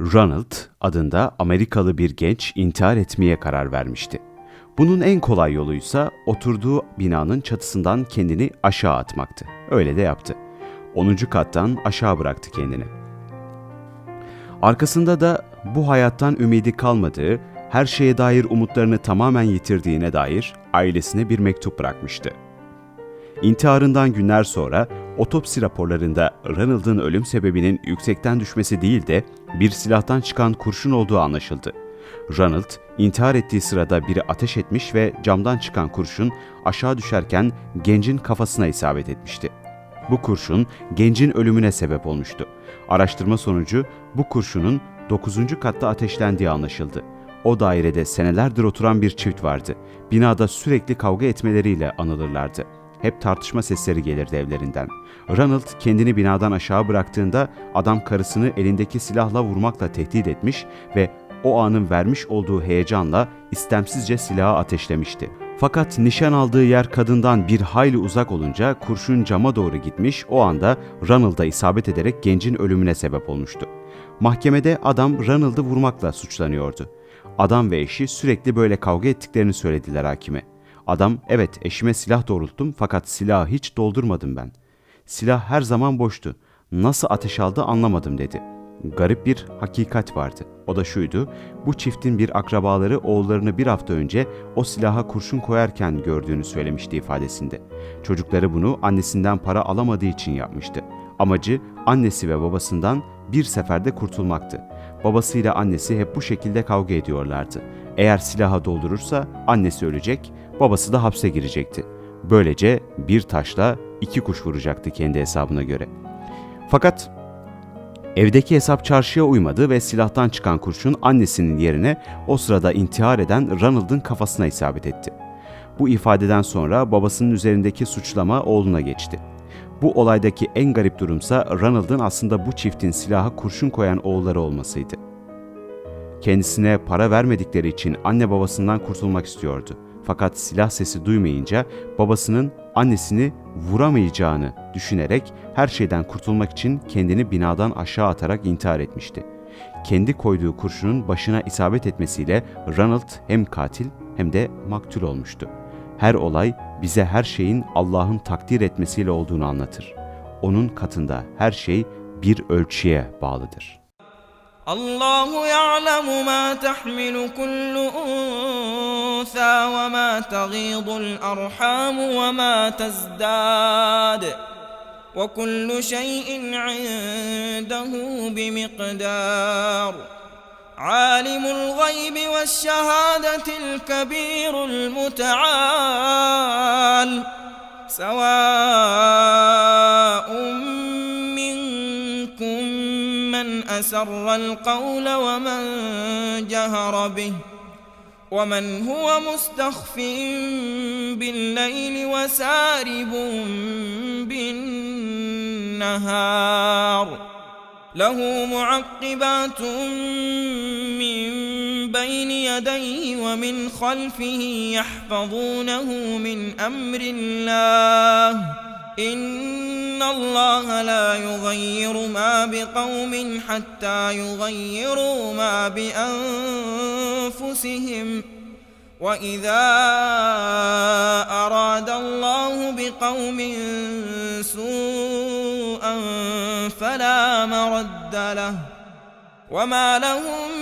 Ronald adında Amerikalı bir genç intihar etmeye karar vermişti. Bunun en kolay yoluysa oturduğu binanın çatısından kendini aşağı atmaktı. Öyle de yaptı. 10. kattan aşağı bıraktı kendini. Arkasında da bu hayattan ümidi kalmadığı, her şeye dair umutlarını tamamen yitirdiğine dair ailesine bir mektup bırakmıştı. İntiharından günler sonra otopsi raporlarında Ronald'ın ölüm sebebinin yüksekten düşmesi değil de bir silahtan çıkan kurşun olduğu anlaşıldı. Ronald, intihar ettiği sırada biri ateş etmiş ve camdan çıkan kurşun aşağı düşerken gencin kafasına isabet etmişti. Bu kurşun gencin ölümüne sebep olmuştu. Araştırma sonucu bu kurşunun 9. katta ateşlendiği anlaşıldı. O dairede senelerdir oturan bir çift vardı. Binada sürekli kavga etmeleriyle anılırlardı. Hep tartışma sesleri gelirdi evlerinden. Ronald kendini binadan aşağı bıraktığında adam karısını elindeki silahla vurmakla tehdit etmiş ve o anın vermiş olduğu heyecanla istemsizce silahı ateşlemişti. Fakat nişan aldığı yer kadından bir hayli uzak olunca kurşun cama doğru gitmiş, o anda Ronald'a isabet ederek gencin ölümüne sebep olmuştu. Mahkemede adam Ronald'ı vurmakla suçlanıyordu. Adam ve eşi sürekli böyle kavga ettiklerini söylediler hakime. Adam, evet eşime silah doğrulttum fakat silahı hiç doldurmadım ben. Silah her zaman boştu. Nasıl ateş aldı anlamadım dedi. Garip bir hakikat vardı. O da şuydu, bu çiftin bir akrabaları oğullarını bir hafta önce o silaha kurşun koyarken gördüğünü söylemişti ifadesinde. Çocukları bunu annesinden para alamadığı için yapmıştı. Amacı annesi ve babasından bir seferde kurtulmaktı. Babasıyla annesi hep bu şekilde kavga ediyorlardı. Eğer silaha doldurursa annesi ölecek, babası da hapse girecekti. Böylece bir taşla iki kuş vuracaktı kendi hesabına göre. Fakat evdeki hesap çarşıya uymadı ve silahtan çıkan kurşun annesinin yerine o sırada intihar eden Ronald'ın kafasına isabet etti. Bu ifadeden sonra babasının üzerindeki suçlama oğluna geçti. Bu olaydaki en garip durumsa Ronald'ın aslında bu çiftin silaha kurşun koyan oğulları olmasıydı. Kendisine para vermedikleri için anne babasından kurtulmak istiyordu. Fakat silah sesi duymayınca babasının annesini vuramayacağını düşünerek her şeyden kurtulmak için kendini binadan aşağı atarak intihar etmişti. Kendi koyduğu kurşunun başına isabet etmesiyle Ronald hem katil hem de maktul olmuştu. Her olay bize her şeyin Allah'ın takdir etmesiyle olduğunu anlatır. Onun katında her şey bir ölçüye bağlıdır. الله يعلم ما تحمل كل أنثى وما تغيض الأرحام وما تزداد وكل شيء عنده بمقدار عالم الغيب والشهادة الكبير المتعال سواء منكم من أسر القول ومن جهر به ومن هو مستخف بالليل وسارب بالنهار. له معقبات بين يديه ومن خلفه يحفظونه من أمر الله. إن الله لا يغير ما بقوم حتى يغيروا ما بأنفسهم. وإذا أراد الله بقوم سوءا فلا مرد له. وما لهم